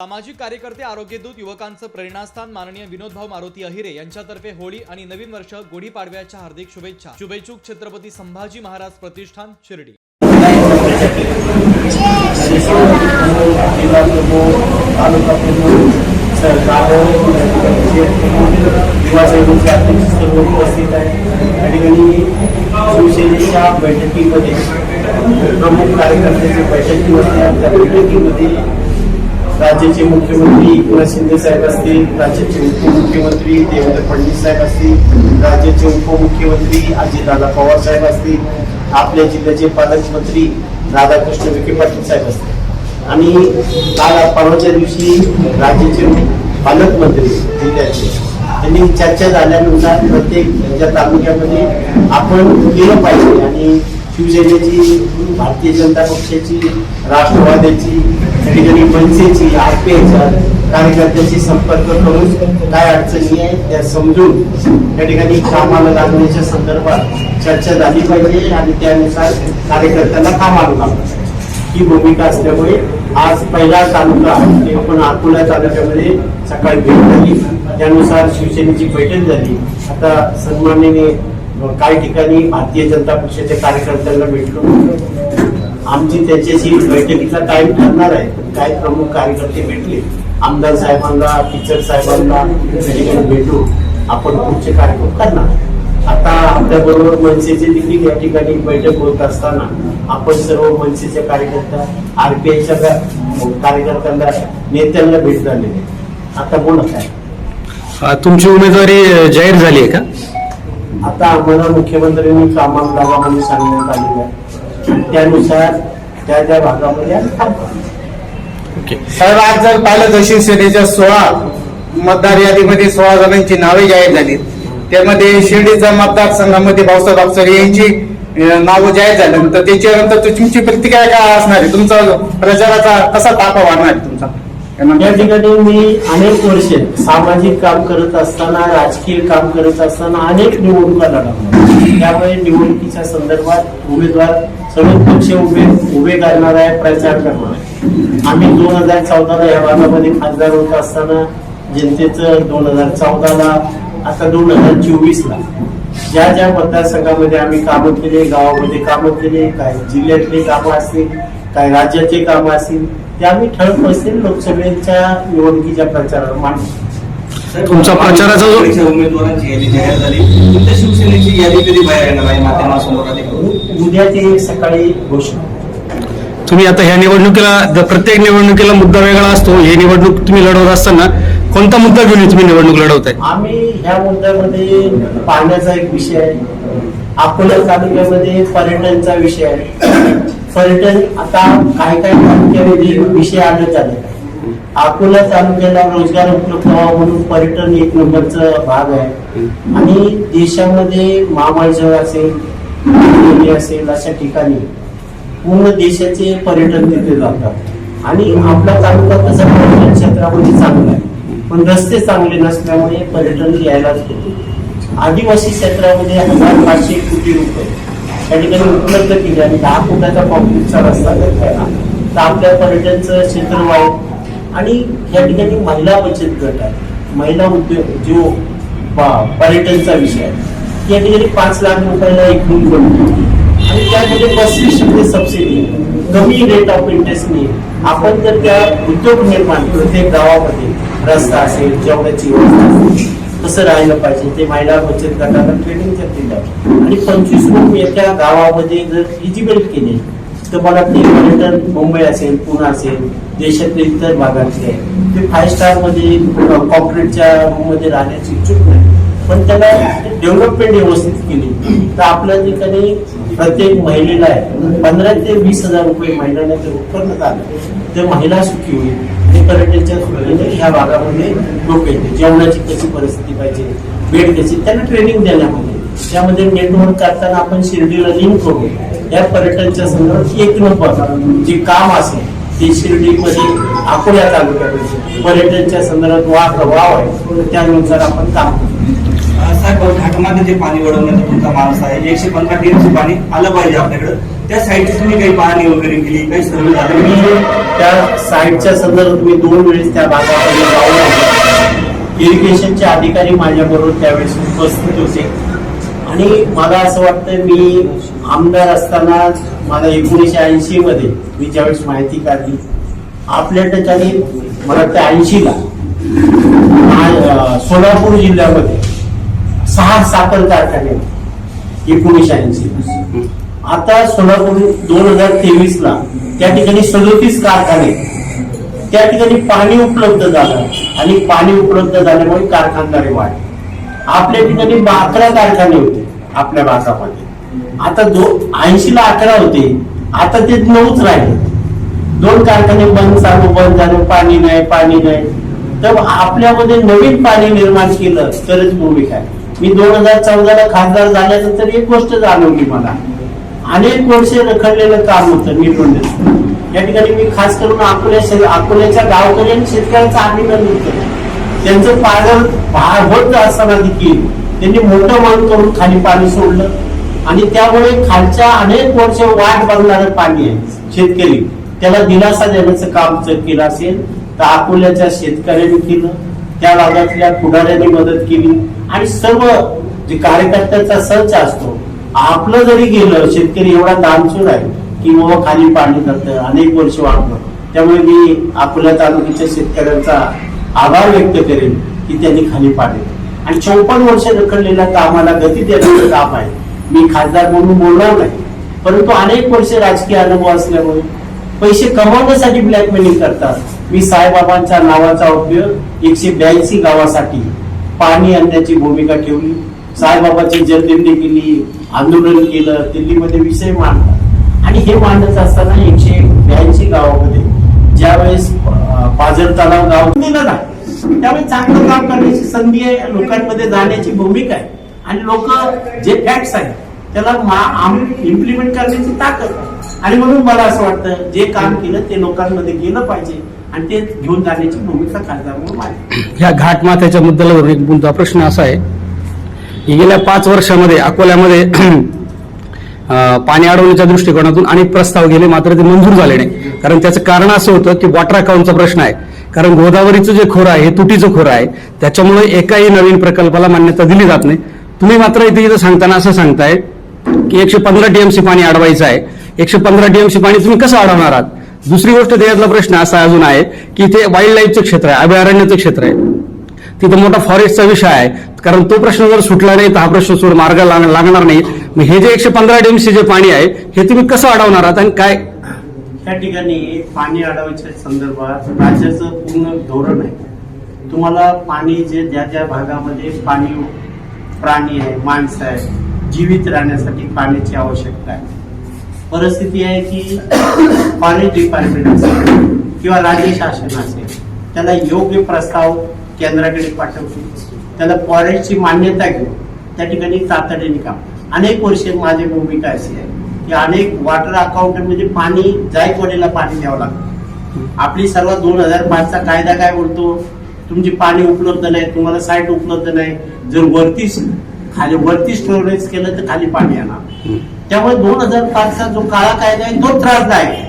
सामाजिक कार्यकर्ते आरोग्यदूत युवकांचं प्रेरणास्थान माननीय विनोदभाऊ मारुती अहिरे यांच्यातर्फे होळी आणि नवीन वर्ष गुढीपाडव्याच्या हार्दिक शुभेच्छा. शुभेच्छुक छत्रपती संभाजी महाराज प्रतिष्ठान शिर्डी. जिल्हा प्रमुख तालुका शिवसेनेच्या बैठकीमध्ये प्रमुख कार्यकर्त्याच्या बैठकी होत्या बैठकीमध्ये राज्याचे मुख्यमंत्री एकनाथ शिंदे साहेब असतील राज्याचे उपमुख्यमंत्री देवेंद्र फडणवीस साहेब असतील राज्याचे उपमुख्यमंत्री अजितदादा पवार साहेब असतील आपल्या जिल्ह्याचे पालकमंत्री राधाकृष्ण विखे पाटील साहेब असतील. आणि काल परवाच्या दिवशी राज्याचे पालकमंत्री जिल्ह्याचे त्यांनी चर्चा झाल्यानुसार प्रत्येक ज्या तालुक्यामध्ये आपण केलं पाहिजे आणि शिवसेनेची भारतीय जनता पक्षाची राष्ट्रवादीची त्या ठिकाणी मनसेची आरपीआयच्या कार्यकर्त्यांशी संपर्क करून काय अडचणी आहे त्या समजून त्या ठिकाणी कामाला लागण्याच्या संदर्भात चर्चा झाली पाहिजे आणि त्यानुसार कार्यकर्त्यांना कामाला लागलं ही भूमिका असल्यामुळे आज पहिला तालुका ते आपण अकोला तालुक्यामध्ये सकाळी भेट झाली. त्यानुसार शिवसेनेची बैठक झाली. आता सन्माननीय काही ठिकाणी भारतीय जनता पक्षाच्या कार्यकर्त्यांना भेटलो. आमची त्याच्याशी बैठकीचा टाइम ठरणार आहे. पण काही प्रमुख कार्यकर्ते भेटले. आमदार साहेबांना टीचर साहेबांना त्या भेटू. आपण पुढचे कार्यक्रम करणार. आता आपल्याबरोबर मनसेचे देखील या ठिकाणी बैठक होत असताना आपण सर्व मनसेच्या कार्यकर्ता आरपीआयच्या कार्यकर्त्यांना नेत्यांना भेट झालेली आता बोला काय तुमची उमेदवारी जाहीर झाली आहे का? आता आम्हाला मुख्यमंत्र्यांनी कामाला लावा म्हणून सांगण्यात आलेलं आहे. त्यानुसार त्या त्या भागामध्ये ओके. साहेब आज जर पाहिलं तर शिवसेनेच्या सोळा मतदार यादीमध्ये सोळा जणांची नावे जाहीर झाली त्यामध्ये शिर्डीच्या मतदारसंघामध्ये भाऊसाहेब अफसर यांची नावं जाहीर झाली. त्याच्यानंतर तुमची प्रतिक्रिया काय असणार आहे? तुमचा प्रचाराचा कसा ताफा वाढणार आहे तुमचा? या ठिकाणी मी अनेक वर्षे सामाजिक काम करत असताना राजकीय काम करत असताना अनेक निवडणुका लढवल्या. त्यामुळे निवडणुकीच्या संदर्भात उमेदवार सर्व पक्ष उभे उभे करणार आहे प्रचार करणार आहे. आम्ही दोन हजार चौदाला या भागामध्ये खासदार होत असताना जनतेचं दोन हजार चौदाला आता दोन हजार चोवीसला. ज्या ज्या मतदारसंघामध्ये आम्ही कामं केले गावामध्ये कामं केले काय जिल्ह्यातले कामं असतील काय राज्याचे कामं असतील आम्ही ठळक असतील लोकसभेच्या निवडणुकीच्या प्रचारावर मांडू तुमचा प्रचाराचा जो- उमेदवारांची यादी जाहीर झाली. तुमच्या शिवसेनेची यादी कधी बाहेर येणार आहे माध्यमासमोर आली? उद्या ते सकाळी घोषणा. तुम्ही आता ह्या निवडणुकीला प्रत्येक निवडणुकीला मुद्दा वेगळा असतो ही निवडणूक तुम्ही लढवत असताना कोणता मुद्दा घेऊन तुम्ही निवडणूक लढवताय? आम्ही ह्या मुद्द्यामध्ये पाण्याचा एक विषय आहे. अकोला तालुक्यामध्ये पर्यटनचा विषय आहे. पर्यटन आता काही काही तालुक्यामध्ये विषय आले झाले अकोला तालुक्याला रोजगार उपलब्ध व्हावा म्हणून पर्यटन एक नंबरचा भाग आहे. आणि देशामध्ये महाबळेश्वर असेल असेल अशा ठिकाणी पूर्ण देशाचे पर्यटन तिथे जातात. आणि आपला तालुका तसा पर्यटन क्षेत्रामध्ये चांगला आहे. पण रस्ते चांगले नसल्यामुळे पर्यटन यायलाच होते. आदिवासी क्षेत्रामध्ये हजार पाचशे कोटी रुपये. या ठिकाणी उपलब्ध केले आणि दहा फुटाचा कॉन्क्रीटचा रस्ता घेतला तर आपल्या पर्यटनचं क्षेत्र वाढ आणि या ठिकाणी महिला बचत गट आहे. महिला उद्योग जो पर्यटनचा विषय आहे. या ठिकाणी पाच लाख रुपयाला एकूण बनतो आणि त्यामध्ये पस्तीस टक्के सबसिडी कमी रेट ऑफ इंटरेस्टने आपण जर त्या उद्योग निर्माण प्रत्येक गावामध्ये रस्ता असेल जेवणाची व्यवस्था असेल कसं राहिलं पाहिजे ते महिला बचत गटाला ट्रेनिंग जर दिलं आणि पंचवीस रूम एका गावामध्ये जर इजिबल केले तर मला ते पर्यटन मुंबई असेल पुणे असेल देशातले इतर भागातले ते फाय स्टारमध्ये कॉम्प्रेटच्या रूममध्ये राहण्याची इच्छुक नाही. पण त्याला डेव्हलपमेंट व्यवस्थित केली. तर आपल्या ठिकाणी प्रत्येक महिलेला आहे. पंधरा ते वीस हजार रुपये महिलाने जर उत्पन्न झालं. तर महिला सुखी होईल. हे पर्यटनच्या सुविधेने ह्या भागामध्ये लोक येते जेवणाची कशी परिस्थिती पाहिजे बेड कशी त्यांना ट्रेनिंग देण्यामध्ये. त्यामध्ये नेटवर्क करताना आपण शिर्डीला लिंक करू. या पर्यटनच्या संदर्भात एक नंबर. जे काम असेल ते शिर्डीमध्ये अकोला तालुक्यामध्ये. पर्यटनच्या संदर्भात वाढ वाव आहे. त्यानुसार आपण काम करू. साहेब घाटमध्ये जे पाणी वळवण्याचा तुमचा माणूस आहे. एकशे पंधरा टीएमसी पाणी आलं पाहिजे आपल्याकडे. त्या साईडची तुम्ही काही पाहणी वगैरे केली काही सर्व झाले? मी त्या साईटच्या संदर्भात मी दोन वेळेस त्या भागामध्ये जाऊन इरिगेशनचे अधिकारी माझ्याबरोबर त्यावेळेस उपस्थित होते. आणि मला असं वाटतं मी आमदार असताना मला एकोणीसशे ऐंशी मध्ये मी ज्यावेळेस माहिती काढली आपल्या ठिकाणी मला वाटतं ऐंशीला सोलापूर जिल्ह्यामध्ये सहा साखर कारखाने होते. एकोणीसशे ऐंशी आता सोलापूर दोन हजार तेवीस ला त्या ठिकाणी सदोतीस कारखाने त्या ठिकाणी पाणी उपलब्ध झालं आणि पाणी उपलब्ध झाल्यामुळे कारखानदारी वाढ आपल्या ठिकाणी अकरा कारखाने होते आपल्या भागामध्ये. आता दो ऐंशी ला अकरा होते आता ते नऊच राहिले. दोन कारखाने बंद चालू बंद झालं पाणी नाही पाणी नाही. तर आपल्यामध्ये नवीन पाणी निर्माण केलं तरच भूमिका आहे. मी दोन हजार चौदाला खासदार झाल्यानंतर एक गोष्ट जाणवली मला. अनेक वर्षे रखडलेलं काम होतं निर्बंध या ठिकाणी मी खास करून अकोल्या अकोल्याच्या गावकरी आणि शेतकऱ्यांचं अभिनंदन करतो. त्यांचं पागल भार होत असताना देखील त्यांनी मोठं मन करून खाली पाणी सोडलं. आणि त्यामुळे खालच्या अनेक वर्ष वाट बघणारं पाणी आहे शेतकरी. त्याला दिलासा देण्याचं काम जर केलं असेल तर अकोल्याच्या शेतकऱ्यांनी केलं. त्या भागातल्या पुढाऱ्यांनी मदत केली. आणि सर्व जे कार्यकर्त्यांचा संच असतो आपलं जरी गेलं शेतकरी एवढा दानशूर आहे की बाबा खाली पाणी जातं अनेक वर्ष वाढलं त्यामुळे मी अकोला तालुक्याच्या शेतकऱ्यांचा आभार व्यक्त करेन की त्यांनी खाली पाडले. आणि चौपन्न वर्ष रखडलेल्या कामाला गती देण्याचं काम आहे. मी खासदार म्हणून बोलणार नाही परंतु अनेक वर्ष राजकीय अनुभव असल्यामुळे पैसे कमवण्यासाठी ब्लॅकमेलिंग करतात. मी साईबाबांच्या नावाचा उपयोग एकशे ब्याऐंशी गावासाठी पाणी आणण्याची भूमिका ठेवली. साईबाबाची जनदिंडी केली आंदोलन केलं दिल्लीमध्ये विषय मांडला. आणि हे मांडत असताना एकशे ब्याऐंशी गावामध्ये ज्यावेळेस अं, तलाव गाव दिलं ना त्यामुळे चांगलं काम करण्याची संधी आहे लोकांमध्ये जाण्याची भूमिका आहे. आणि लोक जे फॅक्ट्स आहेत त्याला इम्प्लिमेंट करण्याची ताकद आणि म्हणून मला असं वाटतं जे काम केलं ते लोकांमध्ये गेलं पाहिजे. आणि ते घेऊन जाण्याची भूमिका खासदार म्हणून माझी ह्या घाटमाथ्याच्या मुद्द्यावर एक मुद्दा प्रश्न असा आहे की गेल्या पाच वर्षामध्ये अकोल्यामध्ये पाणी अडवण्याच्या दृष्टिकोनातून अनेक प्रस्ताव गेले मात्र ते मंजूर झाले नाही. कारण त्याचं कारण असं होतं की वॉटर अकाउंटचा प्रश्न आहे. कारण गोदावरीचं जे खोरं आहे हे तुटीचं खोरं आहे. त्याच्यामुळे एकाही नवीन प्रकल्पाला मान्यता दिली जात नाही. तुम्ही मात्र इथे इथं सांगताना असं सांगताय की एकशे पंधरा टीएमसी पाणी अडवायचं आहे. एकशे पंधरा टीएमसी पाणी तुम्ही कसं अडवणार आहात? दुसरी गोष्ट त्याच्यातला प्रश्न असा अजून आहे की ते वाईल्ड लाईफचं क्षेत्र आहे अभयारण्याचं क्षेत्र आहे. तिथं मोठा फॉरेस्टचा विषय आहे. कारण तो प्रश्न जर सुटला नाही तर हा प्रश्न सोड मार्ग लागणार नाही. मग हे जे एकशे पंधरा टीएमसी जे पाणी आहे हे तुम्ही कसं अडवणार आहात आणि काय? त्या ठिकाणी पाणी अडवायच्या संदर्भात राज्याचं पूर्ण धोरण आहे. तुम्हाला पाणी जे ज्या ज्या भागामध्ये पाणी प्राणी आहे माणसं आहे जीवित राहण्यासाठी पाण्याची आवश्यकता आहे. परिस्थिती आहे की फॉरेस्ट डिपार्टमेंट असेल किंवा राज्य शासन असेल त्याला योग्य प्रस्ताव केंद्राकडे पाठवतो त्याला फॉरेस्टची मान्यता घेऊन त्या ठिकाणी तातडीने काम. अनेक वर्षे माझी भूमिका अशी आहे की अनेक वॉटर अकाउंट म्हणजे पाणी जायकवाडीला पाणी द्यावं लागतं. आपली सर्व दोन हजार पाचचा कायदा काय बोलतो? तुमची पाणी उपलब्ध नाही तुम्हाला साईट उपलब्ध नाही. जर वरती खाली वरती स्टोरेज केलं तर खाली पाणी येणार. त्यामुळे दोन हजार पाचचा जो काळा कायदा आहे तो त्रासदायक. आहे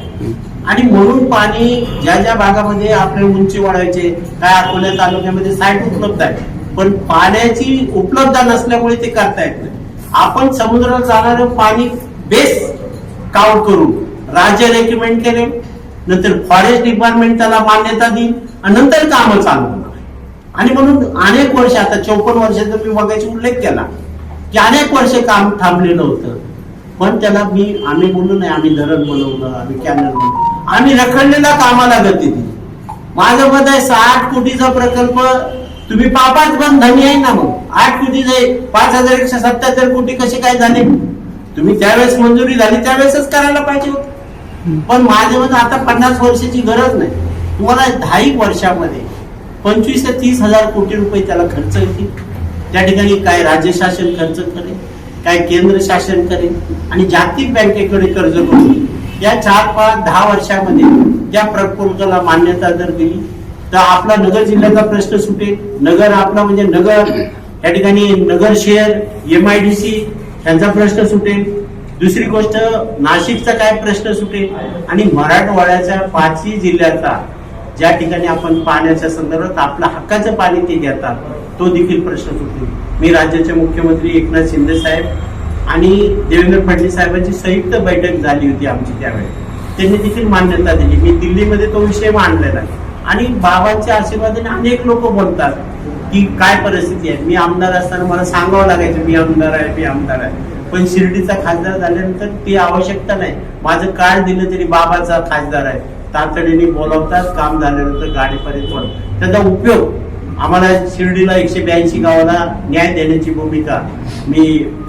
आणि म्हणून पाणी ज्या ज्या भागामध्ये आपले उंची वाढवायचे काय अकोल्या तालुक्यामध्ये साईट उपलब्ध आहे. पण पाण्याची उपलब्धता नसल्यामुळे ते करता येत नाही. आपण समुद्रात जाणारं पाणी बेस काउंट करून राज्य रेकमेंड केले नंतर फॉरेस्ट डिपार्टमेंट त्याला मान्यता देईल आणि नंतर कामं चालू होणार आणि म्हणून अनेक वर्ष आता चौपन्न वर्षाचा मी बघायचा उल्लेख केला की अनेक वर्ष काम थांबलेलं होतं. पण त्याला मी आम्ही बोललो नाही आम्ही धरण बनवलं आम्ही कॅनल बनवलं. आम्ही रखडलेला कामाला गती दिली. माझं मत आहे साठ कोटीचा प्रकल्प तुम्ही पापाच पण धनी आहे ना मग. आठ कोटी जाईल पाच हजार एकशे सत्याहत्तर कोटी कसे काय झाले तुम्ही त्यावेळेस मंजुरी झाली त्यावेळेसच करायला पाहिजे होत. पण माझे मत आता पन्नास वर्षाची गरज नाही. तुम्हाला दहाही एक वर्षामध्ये पंचवीस ते तीस हजार कोटी रुपये त्याला खर्च येतील. त्या ठिकाणी काय राज्य शासन खर्च करेल? काय केंद्र शासन करेल आणि जागतिक बँकेकडे कर्ज करून या चार पाच दहा वर्षामध्ये त्या प्रकल्पाला मान्यता जर दिली तर आपला नगर जिल्ह्याचा प्रश्न सुटेल. नगर आपला म्हणजे नगर या ठिकाणी नगर शहर एम आय डी सी यांचा प्रश्न सुटेल. दुसरी गोष्ट नाशिकचा काय प्रश्न सुटेल? आणि मराठवाड्याच्या पाचही जिल्ह्याचा ज्या ठिकाणी आपण पाण्याच्या संदर्भात आपल्या हक्काचं पाणी ते घेतात तो देखील प्रश्न सुटतो. मी राज्याचे मुख्यमंत्री एकनाथ शिंदे साहेब आणि देवेंद्र फडणवीस साहेबांची संयुक्त बैठक झाली होती आमची त्यावेळेस त्यांनी देखील मान्यता दिली. मी दिल्लीमध्ये तो विषय मांडलेला आणि बाबांच्या आशीर्वादाने अनेक लोक बोलतात की काय परिस्थिती आहे? मी आमदार असताना मला सांगावं लागायचं मी आमदार आहे मी आमदार आहे. पण शिर्डीचा खासदार झाल्यानंतर ती आवश्यकता नाही. माझं कार्ड दिलं तरी बाबाचा खासदार आहे. तातडीने बोलवतात काम झाल्यानंतर गाडीपर्यंत त्याचा उपयोग आम्हाला शिर्डीला एकशे ब्याऐंशी गावाला न्याय देण्याची भूमिका मी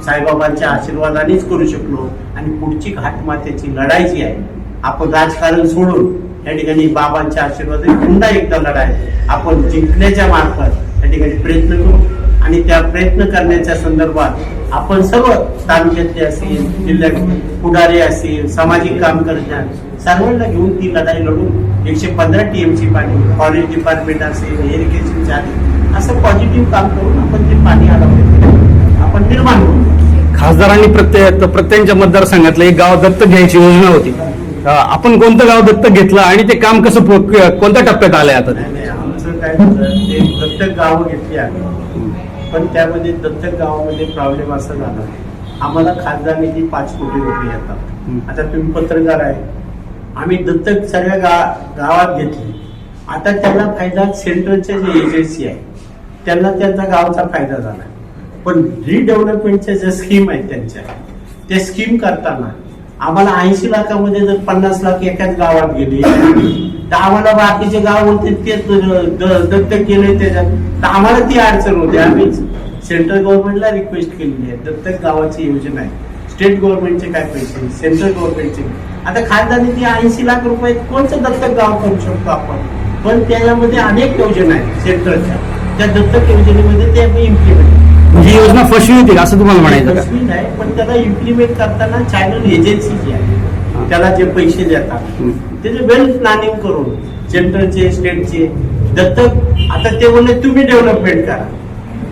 साईबाबांच्या आशीर्वादानेच करू शकलो. आणि पुढची घाटमात्याची लढाई जी आहे आपण राजकारण सोडून या ठिकाणी बाबांच्या आशीर्वादाने पुन्हा एकदा लढाई आपण जिंकण्याच्या मार्फत या ठिकाणी प्रयत्न करू. आणि त्या प्रयत्न करण्याच्या संदर्भात आपण सर्व तालुक्यातले असतील जिल्ह्यात पुढारी असतील सामाजिक काम करणार सर्वांना घेऊन ती लढाई लढून एकशे पंधरा टीएमसी पाणी फॉरेस्ट डिपार्टमेंट असेल इरिगेशन चार्ज असं पॉझिटिव्ह काम करून आपण ते पाणी अडवलं आपण निर्माण करू. खासदारांनी प्रत्येक प्रत्येकाच्या मतदारसंघातलं एक गाव दत्तक घ्यायची योजना होती. आपण कोणतं गाव दत्तक घेतलं आणि ते काम कसं कोणत्या टप्प्यात आलंय आता आमचं काय ते दत्तक गावं घेतली आम्ही. पण त्यामध्ये दत्तक गावामध्ये प्रॉब्लेम असा झाला. आम्हाला खासदार निधी पाच कोटी रुपये येतात. आता तुम्ही पत्रकार आहे. आम्ही दत्तक सगळ्या गा गावात घेतली. आता त्यांना फायदा सेंट्रलच्या जे एजन्सी आहे त्यांना त्यांचा गावचा फायदा झाला. पण रिडेव्हलपमेंटच्या ज्या स्कीम आहेत त्यांच्या त्या स्कीम करताना आम्हाला ऐंशी लाखामध्ये जर पन्नास लाख एकाच गावात गेले तर आम्हाला बाकीचे गाव होते ते दत्तक गेले त्याच्यात. तर आम्हाला ती अडचण होते. आम्हीच सेंट्रल गव्हर्नमेंटला रिक्वेस्ट केलेली आहे. दत्तक गावाची योजना आहे. स्टेट गव्हर्नमेंटचे काय पैसे सेंट्रल गव्हर्नमेंटचे? आता खासदारने ती ऐंशी लाख रुपये कोणतं दत्तक गाव करू शकतो आपण? पण त्याच्यामध्ये अनेक योजना आहेत सेंट्रलच्या. त्या दत्तक योजनेमध्ये ते आम्ही इम्प्लिमेंट ही योजना फसवी होती असं तुम्हाला म्हणायचं नाही पण त्याला इम्प्लिमेंट करताना चॅनल एजन्सी जी आहे त्याला जे पैसे देतात त्याचे वेल प्लॅनिंग करून सेंट्रलचे स्टेटचे दत्तक आता ते बोलले तुम्ही डेव्हलपमेंट करा.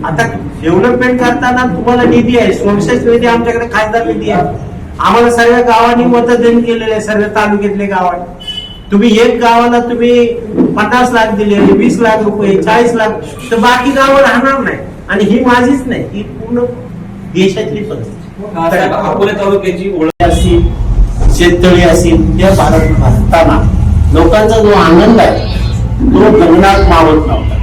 आता डेव्हलपमेंट करताना तुम्हाला निधी आहे. सोर्सेस निधी आमच्याकडे खासदार निधी आहे. आम्हाला सर्व गावांनी मतदान केलेलं आहे सर्व तालुक्यातले गावांनी. तुम्ही एक गावाला तुम्ही पन्नास लाख दिले वीस लाख रुपये चाळीस लाख तर बाकी गावं राहणार नाही. आणि ही माझीच नाही ही पूर्ण देशातली परिस्थिती. अकोले तालुक्याची ओळख असेल शेततळी असेल त्या भारत भारताना लोकांचा जो आनंद आहे तो गगनात मावत नव्हता.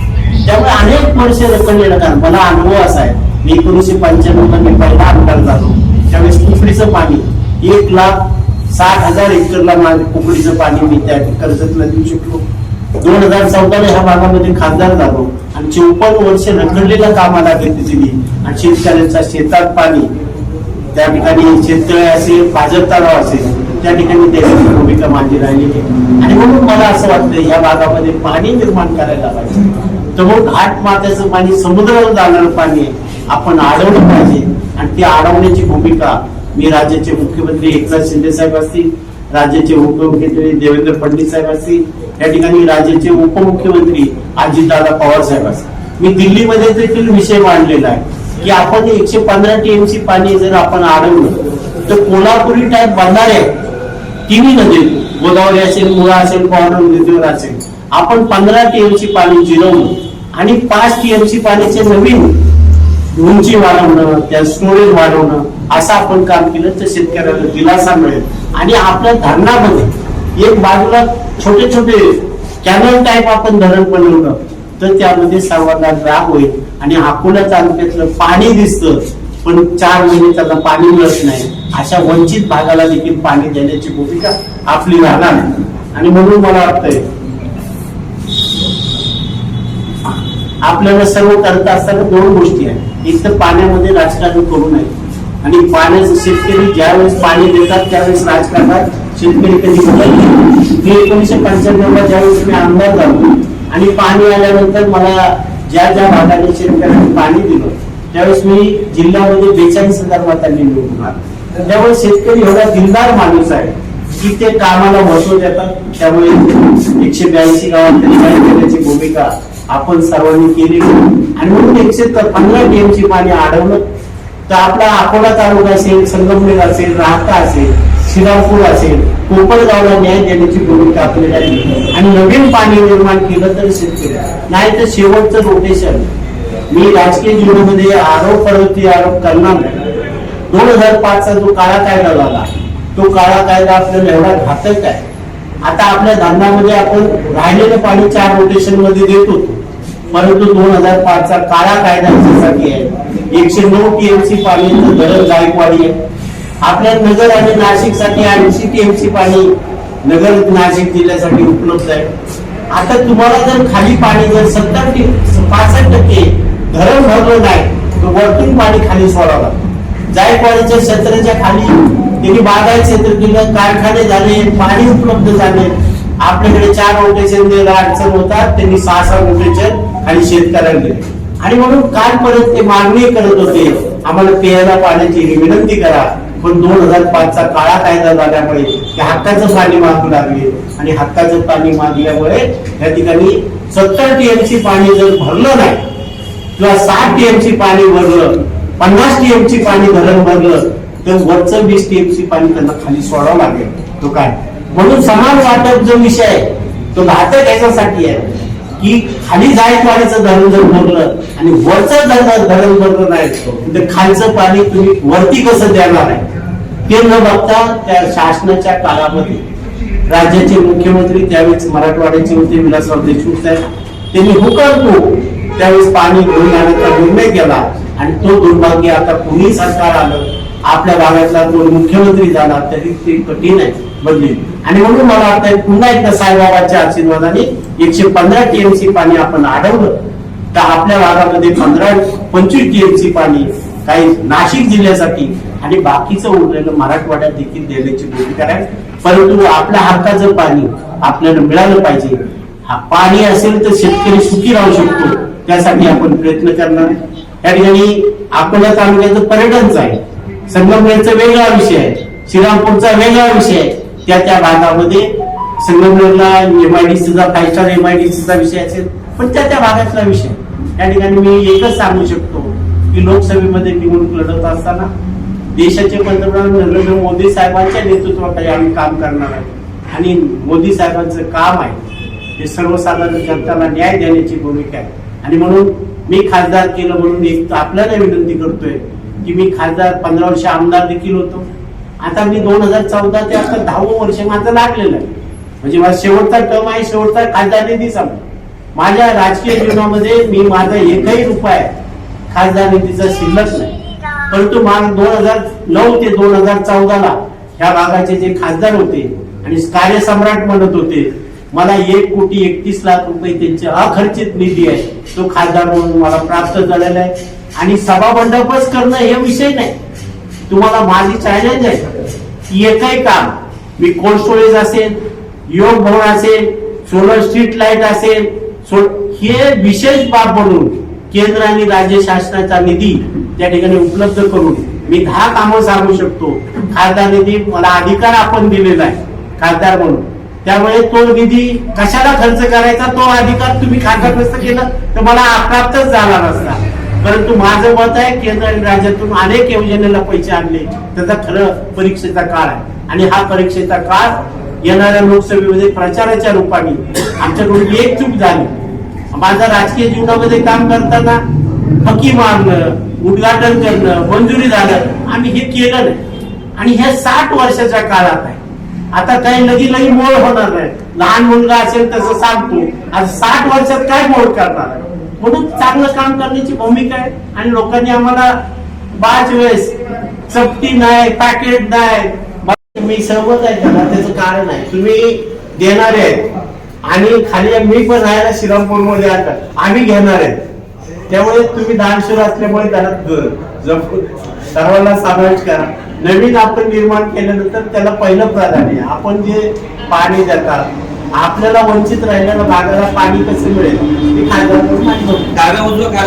त्यामुळे अनेक वर्ष रखडलेलं कारण मला अनुभव असा आहे. मी एकोणीसशे पंच्याण्णवमध्ये पहिला आमदार झालो. त्यावेळेस कुकडीचं पाणी. एक लाख साठ हजार एकरला माझ्या कुकडीचं पाणी मी त्या कर्जतला देऊ शकलो. दोन हजार चौदाला ह्या भागामध्ये खासदार झालो. आणि चौपन्न वर्ष रखडलेल्या कामाला गती दिली. आणि शेतकऱ्यांच्या शेतात पाणी त्या ठिकाणी शेततळे असेल भाजप तलाव असेल त्या ठिकाणी त्याची भूमिका माझी राहिलेली. आणि म्हणून मला असं वाटतं या भागामध्ये पाणी निर्माण करायला पाहिजे. तर घाट मात्याचं पाणी समुद्रावर जाणारं पाणी आपण अडवलं पाहिजे. आणि ते अडवण्याची भूमिका मी राज्याचे मुख्यमंत्री एकनाथ शिंदे साहेब असतील राज्याचे उपमुख्यमंत्री देवेंद्र फडणवीस साहेब असतील या ठिकाणी राज्याचे उपमुख्यमंत्री अजितदादा पवार साहेब असतील. मी दिल्लीमध्ये देखील विषय मांडलेला आहे की आपण एकशे पंधरा टीएमसी पाणी जर आपण अडवलं तर कोल्हापुरी टाईप बंधारे तिन्ही नदी गोदावरी असेल मुळा असेल पवना नदीवर असेल. आपण पंधरा टीएमसी पाणी जिरवलं आणि पाच टीएमसी पाण्याचे नवीन उंची वाढवणं त्या स्टोरेज वाढवणं असं आपण काम केलं तर शेतकऱ्याला दिलासा मिळेल. आणि आपल्या धरणामध्ये एक बाजूला छोटे छोटे कॅनल टाईप आपण धरण बनवलं तर त्यामध्ये सर्वांना राग होईल. आणि अकोला तालुक्यातलं पाणी दिसतं पण चार महिने त्याला पाणी मिळत नाही. अशा वंचित भागाला देखील पाणी देण्याची भूमिका आपली राहणार आणि म्हणून मला वाटतंय आपल्याला सर्व करत असताना दोन गोष्टी आहेत. एक तर पाण्यामध्ये राजकारण करू नये. आणि पाण्याचं शेतकरी ज्यावेळेस पाणी देतात त्यावेळेस राजकारणात शेतकरी कधी मी एकोणीशे पंच्याण्णवला ज्यावेळेस मी आमदार झालो आणि पाणी आल्यानंतर मला ज्या ज्या भागाने शेतकऱ्यांनी पाणी दिलं त्यावेळेस मी जिल्ह्यामध्ये बेचाळीस हजार मतांनी निवडून आलो. त्यामुळे शेतकरी एवढा दिलदार माणूस आहे की ते कामाला महत्त्व देतात. त्यामुळे एकशे ब्याऐंशी गावात निर्माण करण्याची भूमिका आपण सर्वांनी केली आणि म्हणून एकशे पंधरा टीएमची पाणी अडवलं तर आपला अकोला तालुका असेल संगमनेर असेल राहता असेल श्रीरामपूर असेल कोपरगावला न्याय देण्याची भूमिका आपल्याला आणि नवीन पाणी निर्माण केलं तर शेतकरी. नाही तर शेवटचं रोटेशन मी राजकीय जीवनामध्ये आरोप परवती आरोप करणार नाही. दोन हजार पाचचा जो काळा कायदा झाला तो काळा कायदा आपल्याला एवढा घातक आहे. आता आपल्या धंद्यामध्ये आपण राहिलेलं पाणी चार रोटेशनमध्ये देत. होतो परंतु दोन हजार पाच चा काळा कायदा आमच्यासाठी आहे. एकशे नऊ टीएमसी पाण्याचं धरण गायकवाडी आहे. आपल्या नगर आणि नाशिकसाठी ऐंशी टीएमसी पाणी नगर नाशिक जिल्ह्यासाठी उपलब्ध आहे. आता तुम्हाला जर खाली पाणी जर सत्तर पासष्ट टक्के धरण भरलं नाही तर वरतून पाणी खाली सोडावं लागतं. जायकवाडीच्या क्षेत्राच्या खाली त्यांनी बागायत क्षेत्र केलं कारखाने झाले पाणी उपलब्ध झाले. आपल्याकडे चार रोटेशन द्यायला अडचण होतात त्यांनी सहा सहा रोटेशन आणि शेतकऱ्यांकडे आणि म्हणून कालपर्यंत ते मागणी करत होते आम्हाला प्यायला पाण्याची विनंती करा. पण दोन हजार पाचचा काळा कायदा झाल्यामुळे ते हक्काचं पाणी मागू लागले. आणि हक्काचं पाणी मागल्यामुळे या ठिकाणी सत्तर टीएमसी पाणी जर भरलं नाही किंवा साठ टीएमसी पाणी भरलं पन्नास टीएमसी पाणी धरण भरलं तर वरचं वीस टीएमसी पाणी त्यांना खाली सोडावं लागेल. तो काय? म्हणून समान वाटप जो विषय आहे तो घातक याच्यासाठी आहे की खाली जायकवाडीचं धरण जर भरलं आणि वरचं धरण धरण भरलं नाही तर खालचं पाणी तुम्ही वरती कसं देणार आहे? ते न बघता त्या शासनाच्या काळामध्ये राज्याचे मुख्यमंत्री त्यावेळेस मराठवाड्याचे होते विलासराव देशमुख साहेब त्यांनी हुकरतो त्यावेळेस पाणी घेऊन आणण्याचा निर्णय केला आणि तो दुर्भाग्य आता कोणी सरकार आलं आपल्या भागातला तो मुख्यमंत्री झाला तरी ते कठीण आहे बदली आणि म्हणून मला वाटतं पुन्हा एकदा साईबाबाच्या आशीर्वादाने एकशे पंधरा टीएमसी पाणी आपण आढळलं. तर आपल्या भागामध्ये पंधरा पंचवीस टीएमसी पाणी काही नाशिक जिल्ह्यासाठी आणि बाकीचं उरलेलं मराठवाड्यात देखील देण्याची भूमिका आहे परंतु आपल्या हक्काचं पाणी आपल्याला मिळालं पाहिजे. हा पाणी असेल तर शेतकरी सुखी राहू शकतो. त्यासाठी आपण प्रयत्न करणार. आहे. या ठिकाणी अकोला तालुक्याचं पर्यटनच आहे. संगमनेरचा वेगळा विषय आहे. श्रीरामपूरचा वेगळा विषय आहे. त्या त्या भागामध्ये संगमनेरला एमआयडीसीचा फाय स्टार एमआयडीसीचा विषय असेल पण त्या त्या भागातला विषय. त्या ठिकाणी मी एकच सांगू शकतो की लोकसभेमध्ये निवडणूक लढवत असताना देशाचे पंतप्रधान नरेंद्र मोदी साहेबांच्या नेतृत्वाखाली आम्ही काम करणार आहे. आणि मोदी साहेबांचं काम आहे. ते सर्वसाधारण जनताला न्याय देण्याची भूमिका आहे. आणि म्हणून मी खासदार केलं म्हणून एक आपल्याला विनंती करतोय की मी खासदार पंधरा वर्ष आमदार देखील होतो. आता मी दोन हजार चौदा ते आता दहावं वर्ष माझं लागलेलं आहे. म्हणजे माझा शेवटचा टर्म आहे शेवटचा खासदार निधी माझ्या राजकीय जीवनामध्ये मी माझा एकही रुपया खासदार निधीचा शिल्लक नाही. परंतु मला दोन हजार नऊ ते दोन हजार चौदाला ह्या भागाचे जे खासदार होते आणि कार्यसम्राट म्हणत होते मला एक कोटी एकतीस लाख रुपये त्यांचे अखर्चित निधी आहे तो खासदार म्हणून मला प्राप्त झालेला आहे. आणि सभा मंडपच करणं हे विषय नाही. तुम्हाला माझी चॅलेंज आहे. की एकही काम. मी कोल्ड स्टोरेज असेल योग भवन असेल सोलर स्ट्रीट लाइट असेल सो- हे विशेष बाब म्हणून केंद्र आणि राज्य शासनाचा निधी त्या ठिकाणी उपलब्ध करून मी दहा कामं सांगू शकतो. खासदार निधी मला अधिकार आपण दिलेला आहे खासदार म्हणून. त्यामुळे तो निधी कशाला खर्च करायचा तो अधिकार तुम्ही खासदार नसतं केलं तर मला अप्राप्तच झाला नसता. परंतु माझं मत आहे केंद्र आणि राज्यातून अनेक योजनेला पैसे आणले. त्याचा खरं परीक्षेचा काळ आहे. आणि हा परीक्षेचा काळ येणाऱ्या लोकसभेमध्ये प्रचाराच्या रूपाने आमच्याकडून एक चूक झाली. माझ्या राजकीय जीवनामध्ये काम करताना फकी मारणं उद्घाटन करणं मंजुरी झालं आम्ही हे केलं नाही. आणि हे साठ वर्षाच्या काळात आहे. आता काही लगी लगी मोड होणार नाही. लहान मुलगा असेल तसं सांगतो. आज साठ वर्षात काय मोड करणार आहे? म्हणून चांगलं काम करण्याची भूमिका आहे. आणि लोकांनी आम्हाला बाज वेळेस चपटी नाही पॅकेट नाही. मी सहमत आहे त्याला त्याचं कारण आहे. तुम्ही देणारे आहेत. आणि खाली मी पण राहायला श्रीरामपूरमध्ये आता. आम्ही घेणार आहेत. त्यामुळे तुम्ही दानशूर असल्यामुळे त्याला जपून सर्वांना समावेश करा. नवीन आपण निर्माण केल्यानंतर त्याला पहिलं प्राधान्य आहे. आपण जे पाणी देतात आपल्याला वंचित राहिलेल्या भागाला पाणी कसं मिळेल? ते खायला म्हणून माहिती होतं. डाव्या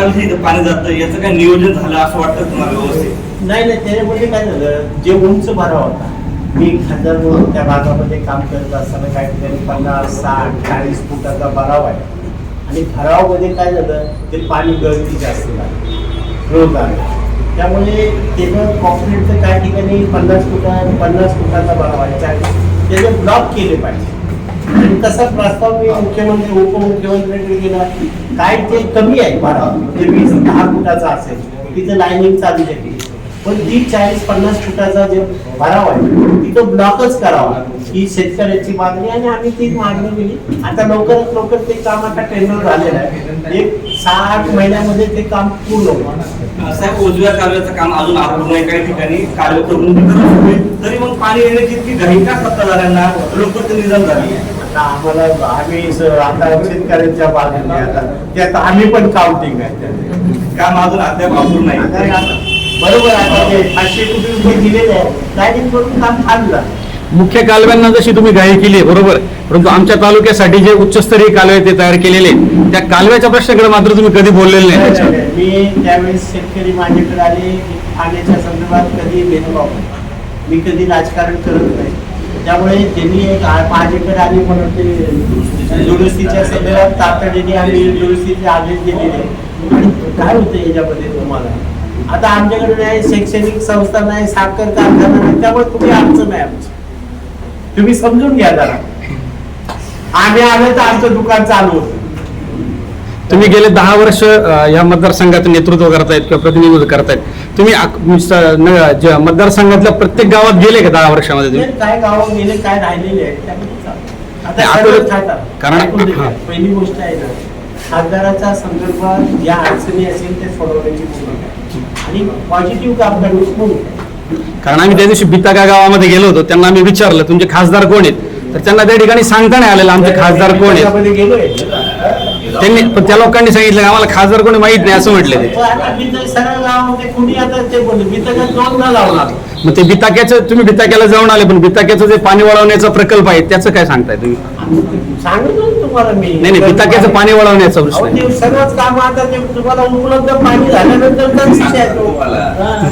उजव्या इथं पाणी जातं याचं काय नियोजन झालं असं वाटतं तुम्हाला व्यवस्थित? नाही नाही त्याच्यामध्ये काय झालं जे उंच भराव होता मी खासदार म्हणून त्या भागामध्ये काम करत असताना काही ठिकाणी पन्नास साठ चाळीस फुटाचा भराव आहे. आणि भरावामध्ये काय झालं ते पाणी गळती जास्त झाली त्यामुळे त्याचं कॉन्क्रीटचं काही ठिकाणी पन्नास फुटा पन्नास फुटाचा भराव आहे. चाळीस त्याचे ब्लॉक केले पाहिजे. आणि तसा प्रस्ताव मी मुख्यमंत्री उपमुख्यमंत्र्यांकडे गेला. काय ते कमी आहे बारा ते वीस दहा फुटाचा असेल तिथं लाईनिंग चालू आहे. पण ती चाळीस पन्नास फुटाचा जे भराव आहे तिथं ब्लॉकच करावा. ही शेतकऱ्याची मागणी आणि आम्ही ती मागणी केली. आता लवकरात लवकर ते काम आता टेंडर झालेलं आहे. एक सहा आठ महिन्यामध्ये ते काम पूर्ण होईल. साहेब उजव्या कालव्याचं काम अजून अपूर्ण नाही काही ठिकाणी कालवे करून तरी मग पाणी येण्याची इतकी घाई का सत्ताधाऱ्यांना? लोकप्रतिनिधी झाली आता आम्हाला आम्ही स- आता शेतकऱ्यांच्या बाजूने आता त्यात आम्ही पण काउंटिंग आहे त्यात. काम अजून अद्याप आता आहे आता बरोबर आहे आता ते पाचशे कोटी रुपये दिलेले आहे करून काम थांबलं मुख्य कालव्यांना जशी तुम्ही घाई केली आहे, बरोबर परंतु आमच्या तालुक्यासाठी जे उच्चस्तरीय कालवे ते तयार केलेले आहेत, त्या कालव्याच्या प्रश्नाकडे मात्र तुम्ही कधी बोललेले नाही नाही. नाही, नाही. मी त्यावेळेस शेतकरी माझ्याकडे आले पाण्याच्या संदर्भात कधी भेदभाव नाही. मी कधी राजकारण करत नाही त्यामुळे त्यांनी एक आ- माझ्याकडे आली म्हणून ते दुरुस्तीच्या संदर्भात तातडीने आम्ही दुरुस्तीचे आदेश दिलेले आणि काय होतं याच्यामध्ये तुम्हाला? आता आमच्याकडे नाही शैक्षणिक संस्था नाही साखर कारखाना नाही त्यामुळे तुम्ही अडचण आहे आमची. तुम्ही समजून घ्या जरा. आम्ही आलो तर आमचं दुकान चालू होतं. तुम्ही गेले दहा वर्ष या मतदारसंघाचं नेतृत्व करतायत किंवा प्रतिनिधित्व करतायत. तुम्ही मतदारसंघातल्या प्रत्येक गावात गेले का दहा वर्षामध्ये तुम्ही काय गावं गेले काय राहिलेले आहेत आता. कारण-. पहिली गोष्ट आहे ना खासदाराच्या संदर्भात ज्या अडचणी असेल ते सोडवण्याची भूमिका आहे. आणि पॉझिटिव्ह काम भूमिका आहे. कारण आम्ही त्या दिवशी बिताका गावामध्ये गेलो होतो त्यांना आम्ही विचारलं तुमचे खासदार कोण आहेत तर त्यांना त्या ठिकाणी सांगता नाही आलेलं आमचे खासदार कोण आहेत त्यांनी पण त्या लोकांनी सांगितलं आम्हाला खासदार कोणी माहीत नाही असं म्हटले ते. पण आता मी तर सरळ गावामध्ये कुणी आता ते बोलले? मी तर दोनदा लावणार. मग ते बिताक्याचं तुम्ही बिताक्याला जाऊन आले पण बिताक्याचं जे पाणी वळवण्याचा प्रकल्प आहे त्याचं काय सांगताय तुम्ही? सांगितलं ना तुम्हाला मी. नाही नाही बिताक्याचं पाणी वळवण्याचा अहो, प्रश्न ते सर्वच काम आता ते तुम्हाला उपलब्ध पाणी झाल्यानंतर तर विषय आहे? तो. हा.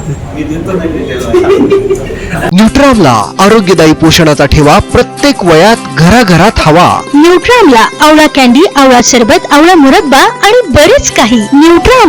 न्यूट्रॉनला आरोग्यदायी पोषणाचा ठेवा प्रत्येक वयात घराघरात हवा. न्यूट्रॉनला आवळा कॅन्डी आवळा सरबत आवळा मुरब्बा आणि बरेच काही. न्यूट्रॉन